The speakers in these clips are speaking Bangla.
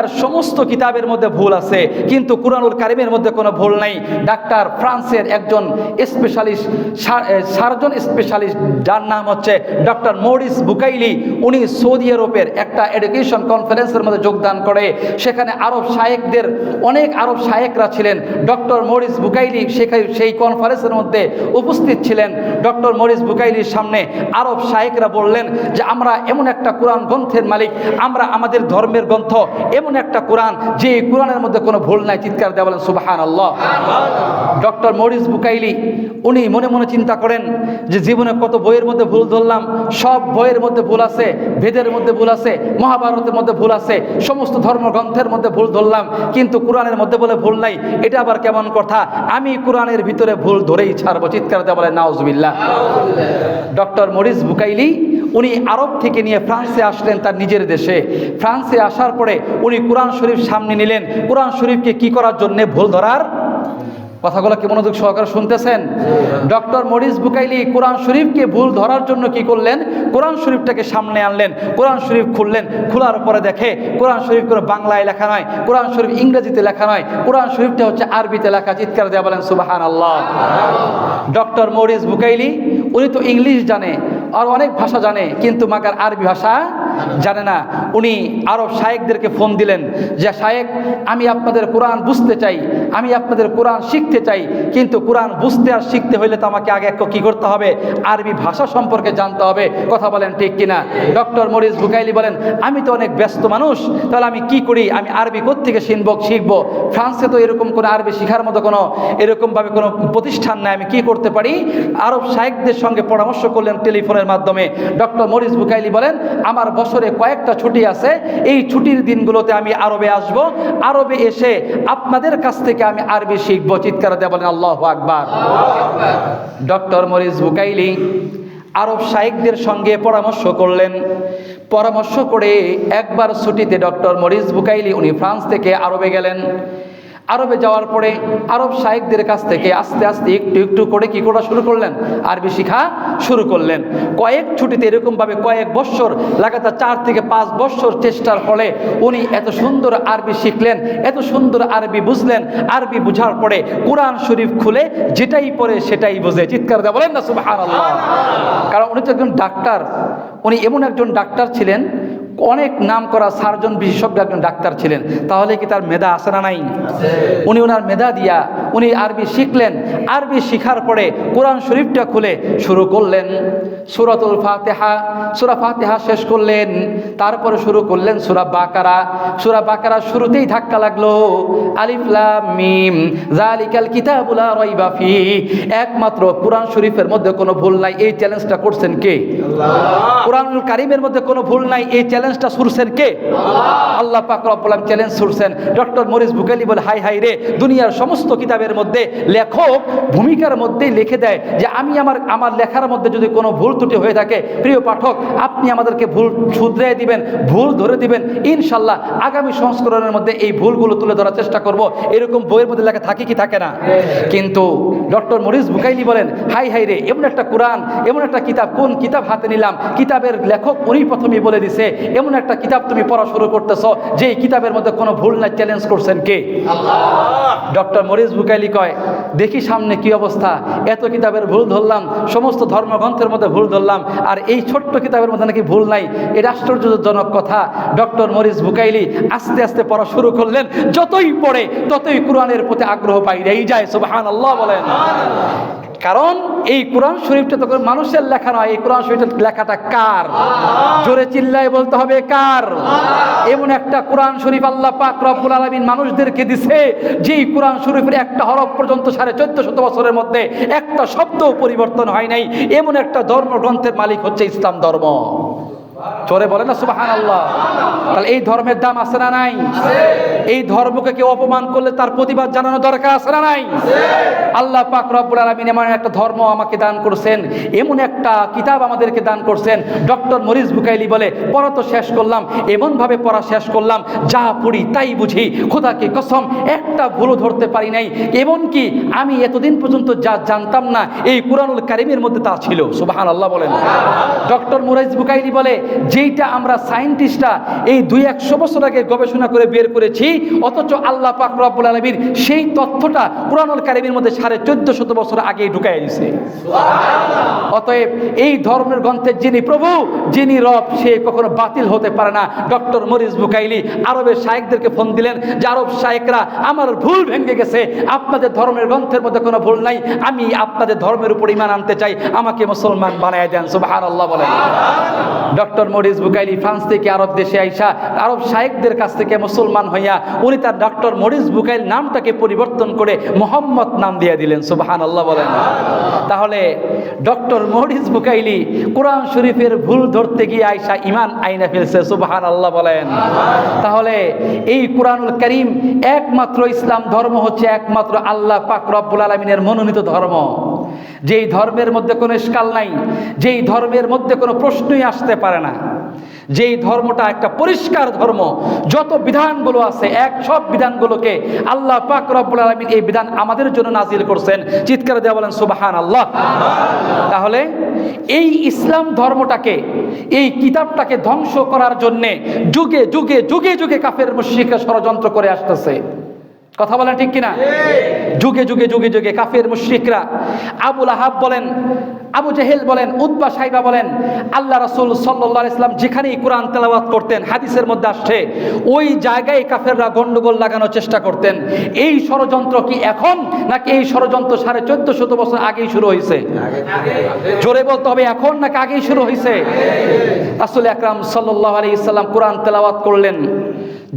আর সমস্ত কিতাবের মধ্যে ভুল আছে, কিন্তু কুরআনুল কারিমের মধ্যে কোনো ভুল নাই। ডাক্তার ফ্রান্সের একজন স্পেশালিস্ট সার্জন স্পেশালিস্ট যার নাম হচ্ছে ডক্টর মরিস বুকাইলি। উনি সৌদি আরবের একটা এডুকেশন কনফারেন্সের মধ্যে যোগদান করে। সেখানে আরব শায়েকদের, অনেক আরব শায়েকরা ছিলেন। ডক্টর মরিস বুকাইলি সেখানে সেই কনফারেন্সের মধ্যে উপস্থিত ছিলেন। ডক্টর মরিস বুকাইলির সামনে আরব শায়েকরা বললেন যে, আমরা এমন একটা কোরআন গ্রন্থের মালিক, আমরা আমাদের ধর্মের গ্রন্থ এমন একটা কোরআন, যে কোরআনের মধ্যে কোনো ভুল নাই, চিৎকার দেওয়া বলেন সুবাহান আল্লাহ ডক্টর মরিস বুকাইলি, উনি মনে মনে চিন্তা করেন যে জীবনে কত বইয়ের মধ্যে ভুল ধরলাম, সব বইয়ের মধ্যে ভুল আছে, বেদের মধ্যে ভুল আছে, মহাভারতের মধ্যে ভুল আছে, সমস্ত ধর্মগ্রন্থের মধ্যে ভুল ধরলাম, কিন্তু কোরআনের মধ্যে বলে ভুল নাই, এটা আবার কেমন কথা? আমি কোরআনের ভিতরে ভুল ধরেই ছাড়বো, চিৎকার দেওয়া বলে নাউজবিল্লাহ। ডক্টর মরিস বুকাইলি, উনি আরব থেকে নিয়ে ফ্রান্সে আসলেন তার নিজের দেশে। ফ্রান্সে আসার পরে উনি কোরআন শরীফ সামনে নিলেন। কোরআন শরীফকে কি করার জন্য? ভুল ধরার? কথাগুলো কি মনোযোগ সহকারে শুনতেছেন? ডক্টর মরিস বুকাইলি কোরআন শরীফকে ভুল ধরার জন্য কি করলেন? কোরআন শরীফটাকে সামনে আনলেন। কোরআন শরীফ খুললেন। খোলার পরে দেখে, কোরআন শরীফ কোনো বাংলায় লেখা নয়, কোরআন শরীফ ইংরেজিতে লেখা নয়, কোরআন শরীফটা হচ্ছে আরবিতে লেখা চিৎকার দেওয়া বলেন সুবাহান আল্লাহ ডক্টর মরিস বুকাইলি, উনি তো ইংলিশ জানে, আর অনেক ভাষা জানে, কিন্তু মাকার আরবি ভাষা জানে না, উনি আরব শায়েকদেরকে ফোন দিলেন যে, শায়েক, আমি আপনাদের কোরআন বুঝতে চাই, আমি আপনাদের কোরআন শিখতে চাই, কিন্তু কোরআন বুঝতে আর শিখতে হইলে তো আমাকে আগে কী করতে হবে? আরবি ভাষা সম্পর্কে জানতে হবে। কথা বলেন ঠিক কিনা? ডক্টর মরিস বুকাইলি বলেন, আমি তো অনেক ব্যস্ত মানুষ, তাহলে আমি কি করি? আমি আরবি কোত্থেকে শিখব শিখব? ফ্রান্সে তো এরকম কোনো আরবি শেখার মতো কোনো এরকমভাবে কোনো প্রতিষ্ঠান নাই, আমি কি করতে পারি? আরব শায়েকদের সঙ্গে পরামর্শ করলেন টেলিফোনের মাধ্যমে। ডক্টর মরিস বুকাইলি বলেন, আমার বছরে কয়েকটা ছুটি আছে, এই ছুটির দিনগুলোতে আমি আরবে আসব। আরবে এসে আপনাদের কাছ থেকে আমি আরবি শিখব। চিৎকার বলেন, আল্লাহ আকবার। ডক্টর মরিস বুকাইলি আরব শায়েকদের সঙ্গে পরামর্শ করলেন। পরামর্শ করে একবার ছুটিতে ডক্টর মরিস বুকাইলি উনি ফ্রান্স থেকে আরবে গেলেন। আরবে যাওয়ার পরে আরব শায়েকদের কাছ থেকে আস্তে আস্তে একটু একটু করে কি করা শুরু করলেন? আরবি শিখা শুরু করলেন। কয়েক ছুটিতে এরকমভাবে কয়েক বৎসর, লাগাতার চার থেকে পাঁচ বৎসর চেষ্টার ফলে উনি এত সুন্দর আরবি শিখলেন, এত সুন্দর আরবি বুঝলেন। আরবি বুঝার পরে কোরআন শরীফ খুলে যেটাই পড়ে সেটাই বুঝে। চিৎকার দেওয়া বলেন না সুবাহ কারণ উনি তো একজন ডাক্তার। উনি এমন একজন ডাক্তার ছিলেন অনেক নাম করা সার্জন বিশেষজ্ঞ একজন ডাক্তার ছিলেন। তাহলে কি তার মেধা আছে না নাই? উনি ওনার মেধা দিয়া উনি আরবি শিখলেন। আরবি শিখার পরে কোরআন শরীফটা খুলে শুরু করলেন। সুরাতুল ফাতেহা সুরা ফাতেহা শেষ করলেন। তারপরে শুরু করলেন সুরা বাকারা। সুরা বাকারা শুরুতেই ধাক্কা লাগল। আলিফলাম মিম জালিকাল কিতাবুলা রাইবা ফি। একমাত্র কোরআন শরীফের মধ্যে কোনো ভুল নাই। এই চ্যালেঞ্জটা করছেন কে? কোরআনুল কারিমের মধ্যে কোনো ভুল নাই। এই চ্যালেঞ্জটা ছুড়ছেন কে? আল্লাহ। পাক রব্বুল চ্যালেঞ্জ ছুড়ছেন ডক্টর মরিস বুকালি বলে হাই হাই রে দুনিয়ার সমস্ত কিতাবের মধ্যে লেখক ভূমিকার মধ্যেই লিখে দেয় যে আমি আমার আমার লেখার মধ্যে যদি কোনো ভুল ত্রুটি হয়ে থাকে প্রিয় পাঠক আপনি আমাদেরকে ভুল শুধরে দিবেন ভুল ধরে দিবেন। ইনশাল্লাহ আগামী সংস্করণের মধ্যে এই ভুলগুলো তুলে ধরার চেষ্টা করব। এরকম বইয়ের মধ্যে লেখা থাকে কি থাকে না? কিন্তু ডক্টর মরিস বুকাইলি বলেন হাই হাই রে এমন একটা কোরআন এমন একটা কিতাব কোন কিতাব হাতে নিলাম? কিতাবের লেখক উনি প্রথমেই বলে দিছে এমন একটা কিতাব তুমি পড়া শুরু করতেছ যে কিতাবের মধ্যে কোনো ভুল না চ্যালেঞ্জ করছেন কে? ডক্টর মরিস বুকাইলি কয় দেখি সামনে কি অবস্থা। এত কিতাবের ভুল ধরলাম সমস্ত ধর্মগ্রন্থের মধ্যে ভুল ধরলাম আর এই ছোট্ট কিতাবের মধ্যে নাকি ভুল নাই। এটা আশ্চর্যজনক কথা। ডক্টর মরিস বুকাইলি আস্তে আস্তে পড়া শুরু করলেন যতই পড়ে ততই কোরআনের প্রতি আগ্রহ পাইলেই যায় সুবাহান আল্লাহ বলেন কারণ এই কোরআন শরীফটা তখন মানুষের লেখা নয়, এই কোরআন শরীফের লেখাটা কার? জোরে চিল্লায় বলতে হবে কার? এমন একটা কোরআন শরীফ আল্লাহ পাক রব্বুল আলামিন মানুষদেরকে দিছে, যেই কোরআন শরীফের একটা হরফ পর্যন্ত সাড়ে চোদ্দ শত বছরের মধ্যে একটা শব্দও পরিবর্তন হয় নাই। এমন একটা ধর্মগ্রন্থের মালিক হচ্ছে ইসলাম ধর্ম। চোরে বলে না সুবাহান আল্লাহ তাহলে এই ধর্মের দাম আছে না নাই? এই ধর্মকে কেউ অপমান করলে তার প্রতিবাদ জানানো দরকার আছে না নাই? আল্লাহ পাক রব্বুল আলামিন এমন একটা ধর্ম আমাকে দান করছেন, এমন একটা কিতাব আমাদেরকে দান করছেন। ডক্টর মরিস বুকাইলি বলে, পড়া তো শেষ করলাম, এমনভাবে পড়া শেষ করলাম, যা পড়ি তাই বুঝি, খোদাকে কসম, একটা ভুলও ধরতে পারি নাই। এমনকি আমি এতদিন পর্যন্ত যা জানতাম না, এই কোরআনুল কারিমের মধ্যে তা ছিল। সুবাহান আল্লাহ বলেন। ডক্টর মুরাইজ বুকাইলি বলে যেইটা আমরা সায়েন্টিস্টরা এই দুই একশো বছর আগে গবেষণা করে বের করেছি অথচ আল্লাহ পাক রব্বুল আলমীর সেই তথ্যটা কোরআনুল কারিমের মধ্যে সাড়ে চোদ্দ শত বছর আগেই ঢুকাই দিছে। অতএব এই ধর্মের গ্রন্থের যিনি প্রভু যিনি রব সে কখনো বাতিল হতে পারে না। ডক্টর মরিস বুকাইলি আরবের শায়েকদেরকে ফোন দিলেন যে আরব শায়েকরা আমার ভুল ভেঙে গেছে। আপনাদের ধর্মের গ্রন্থের মধ্যে কোনো ভুল নাই। আমি আপনাদের ধর্মের উপর ইমান আনতে চাই। আমাকে মুসলমান বানায় দেন। সুবাহান আল্লাহ বলেন ডক্টর মরিস বুকাইলি ফ্রান্স থেকে আরব দেশে আইসা, আরব শায়েকদের কাছ থেকে মুসলমান হইয়া উনি তার ডক্টর মরিস বুকাইল নামটাকে পরিবর্তন করে মোহাম্মদ নাম দিয়ে দিলেন সুবাহান আল্লাহ বলেন। তাহলে ডক্টর মরিস বুকাইলি কোরআন শরীফের ভুল ধরতে গিয়ে আইসা ইমান আইনা ফেলছে সুবাহান আল্লাহ বলেন। তাহলে এই কোরআনুল করিম একমাত্র ইসলাম ধর্ম হচ্ছে একমাত্র আল্লাহ পাক রব্বুল আলমিনের মনোনীত ধর্ম। যেই ধর্মের মধ্যে কোনো স্কাল নাই, যেই ধর্মের মধ্যে কোনো প্রশ্নই আসতে পারে না। যেই ধর্মটা একটা পরিষ্কার ধর্ম, যত বিধানগুলো আছে, এক সব বিধানগুলোকে আল্লাহ পাক রব্বুল আলমিন এই বিধান আমাদের জন্য নাজিল করছেন। চিৎকার দেওয়া বলেন সুবাহান আল্লাহ তাহলে এই ইসলাম ধর্মটাকে, এই কিতাবটাকে ধ্বংস করার জন্যে যুগে যুগে যুগে যুগে কাফের মুশিকা ষড়যন্ত্র করে আসতেছে। কথা বলেন ঠিক কিনা? যুগে যুগে যুগে যুগে কাফের মুশ্রিকরা আবুল আহাব বলেন, আবু জেহেল বলেন উদ্বা সাইবা বলেন, আল্লাহ রাসুল সাল্লাহ ইসলাম যেখানেই কোরআন তেলাওয়াত করতেন, হাদিসের মধ্যে আসছে, ওই জায়গায় কাফেররা গন্ডগোল লাগানোর চেষ্টা করতেন। এই ষড়যন্ত্র কি এখন, নাকি এই ষড়যন্ত্র সাড়ে চোদ্দ শত বছর আগেই শুরু হয়েছে? জোরে বলতে হবে, এখন নাকি আগেই শুরু হয়েছে? আসলে আকরাম সাল্লাহ আলী ইসলাম কোরআন তেলাওয়াত করলেন।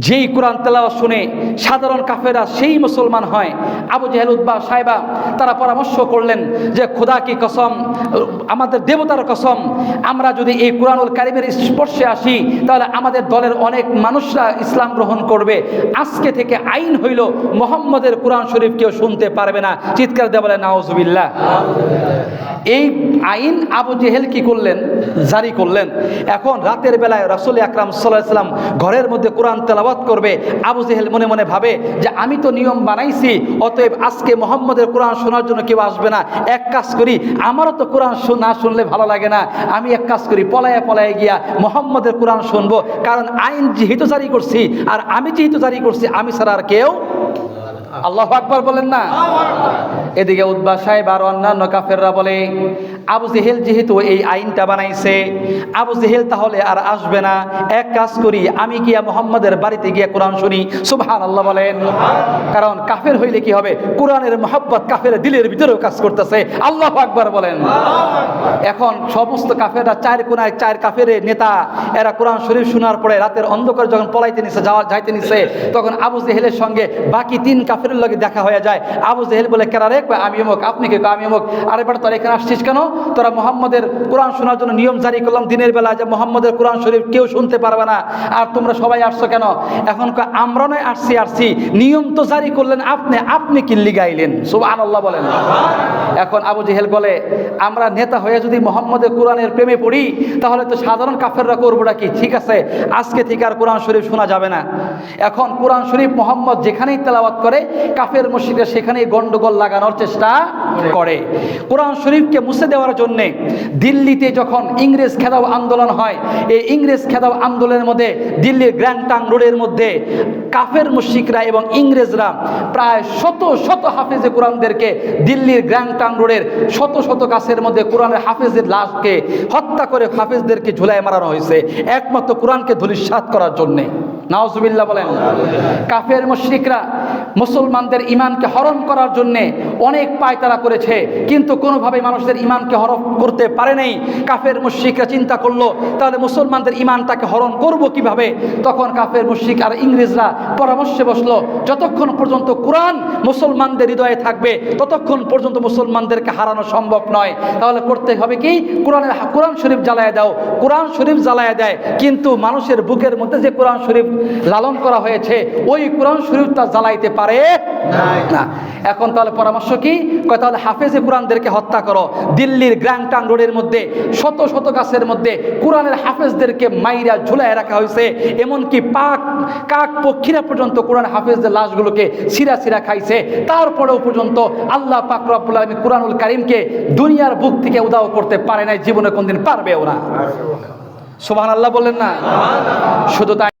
যেই কোরআন তেলাওয়াত শুনে সাধারণ কাফেরা সেই মুসলমান হয়। আবু জাহেল উদ্বা সাহেবা তারা পরামর্শ করলেন যে, খোদা কি কসম? আমাদের দেবতার কসম। আমরা যদি এই কোরআনুল কারিমের স্পর্শে আসি, তাহলে আমাদের দলের অনেক মানুষরা ইসলাম গ্রহণ করবে। আজকে থেকে আইন হইল, মোহাম্মদের কোরআন শরীফ কেউ শুনতে পারবে না। চিৎকার দেওয়া বলে নাওজুবিল্লাহ এই আইন আবু জেহেল কি করলেন? জারি করলেন। এখন রাতের বেলায় রাসুল আকরাম সাল্লাহ সাল্লাম ঘরের মধ্যে কোরআন তেলাওয়াত করবে। আবু জেহেল মনে মনে ভাবে যে, আমি তো নিয়ম বানাইছি, অতএব আজকে মোহাম্মদের কোরআন শোনার জন্য কেউ আসবে না। এক কাজ করি, আমারও তো কোরআন না শুনলে ভালো লাগে না। আমি এক কাজ করি, পলায়ে পলায়ে গিয়া মোহাম্মদের কোরআন শুনব। কারণ আইন যেহেতু জারি করছি, আর আমি যেহেতু জারি করছি, আমি ছাড়া আর কেউ আল্লাহ আকবার বলেন না। এদিকে উদ্বা সাহেব আর অন্যান্য কাফেররা বলে, আবু জেহেল যেহেতু এই আইনটা বানাইছে, আবু জেহেল তাহলে আর আসবে না। এক কাজ করি, আমি গিয়া মোহাম্মদের বাড়িতে গিয়া কোরআন শুনি। সুবহান আল্লাহ বলেন। কারণ কাফের হইলে কি হবে? কোরআনের মহব্বত কাফের দিলের ভিতরেও কাজ করতেছে। আল্লাহ আকবার বলেন। এখন সমস্ত কাফেররা চার কোনায় চার কাফের নেতা, এরা কোরআন শরীফ শোনার পরে রাতের অন্ধকার যখন পলাইতে নিছে, যাওয়া যাইতে নিছে, তখন আবু জেহেলের সঙ্গে বাকি তিন কাফের লগে দেখা হয়ে যায়। আবু জেহেল বলে কেরা রে কয়, আমি অমুক আপনি কে আমি অমুক। আরে বেটা তোরা এখানে আসছিস কেন? তোরা মোহাম্মদের কোরআন শোনার জন্য নিয়ম জারি করলাম দিনের বেলা যে মোহাম্মদের কোরআন শরীফ কেউ শুনতে পারবে না। আর তোমরা সবাই আসছো কেন? এখন আমরা নয় আসছি আসছি। নিয়ম তো জারি করলেন আপনি আপনি কিল্লি গাইলেন সুবহান আল্লাহ বলেন। এখন আবু জেহেল বলে আমরা নেতা হয়ে যদি মোহাম্মদের কোরআনের প্রেমে পড়ি তাহলে তো সাধারণ কাফেররা করবোটা কি? ঠিক আছে আজকে থেকে আর কোরআন শরীফ শোনা যাবে না। এখন কোরআন শরীফ মোহাম্মদ যেখানেই তেলাওয়াত করে কাফের মসজিদে সেখানেই গন্ডগোল লাগানোর চেষ্টা করে। কোরআন শরীফকে মুছে দেওয়ার জন্যে দিল্লিতে যখন ইংরেজ খেদাও আন্দোলন হয়, এই ইংরেজ খেদাও আন্দোলনের মধ্যে, দিল্লির গ্র্যান্ড টাং রোডের মধ্যে কাফের মুশিকরা এবং ইংরেজরা প্রায় শত শত হাফেজে কোরআনদেরকে দিল্লির গ্র্যান্ড টাং রোডের শত শত গাছের মধ্যে কোরআনের হাফেজের লাশকে হত্যা করে হাফেজদেরকে ঝুলাই মারানো হয়েছে, একমাত্র কোরআনকে ধুলিস্বাত করার জন্যে। নাওজুবিল্লাহ বলেন, কাফের মুশরিকরা মুসলমানদের ইমানকে হরণ করার জন্যে অনেক পায়তারা করেছে কিন্তু কোনোভাবে মানুষদের ইমানকে হরণ করতে পারে নাই কাফের মুশরিকরা চিন্তা করল তাহলে মুসলমানদের ইমানটাকে হরণ করব কীভাবে? তখন কাফের মুশরিক আর ইংরেজরা পরামর্শে বসল যতক্ষণ পর্যন্ত কোরআন মুসলমানদের হৃদয়ে থাকবে ততক্ষণ পর্যন্ত মুসলমানদেরকে হারানো সম্ভব নয়। তাহলে করতে হবে কি? কোরআনের কোরআন শরীফ জ্বালায় দাও কোরআন শরীফ জ্বালায় দেয়। কিন্তু মানুষের বুকের মধ্যে যে কোরআন শরীফ লালন করা হয়েছে ওই কোরআন শরীফ তা জ্বালাইতে পারে না। এখন তাহলে পরামর্শ কি? কয় তাহলে হাফেজে কোরআনদেরকে হত্যা করো। দিল্লির গ্র্যাংটাং রোডের মধ্যে শত শত গাছের মধ্যে কোরআনের হাফেজদেরকে মাইরা ঝুলায় রাখা হয়েছে। এমনকি পাক কাক পক্ষীরা পর্যন্ত কোরআন হাফেজদের লাশগুলোকে সিরা সিরা খাইছে। তারপরেও পর্যন্ত আল্লাহ পাক রব্বুল আলামিন কোরআনুল কারিমকে দুনিয়ার বুক থেকে উদাও করতে পারে নাই জীবনে কোনদিন পারবেও না। সুবহান আল্লাহ বললেন না? শুধু তাই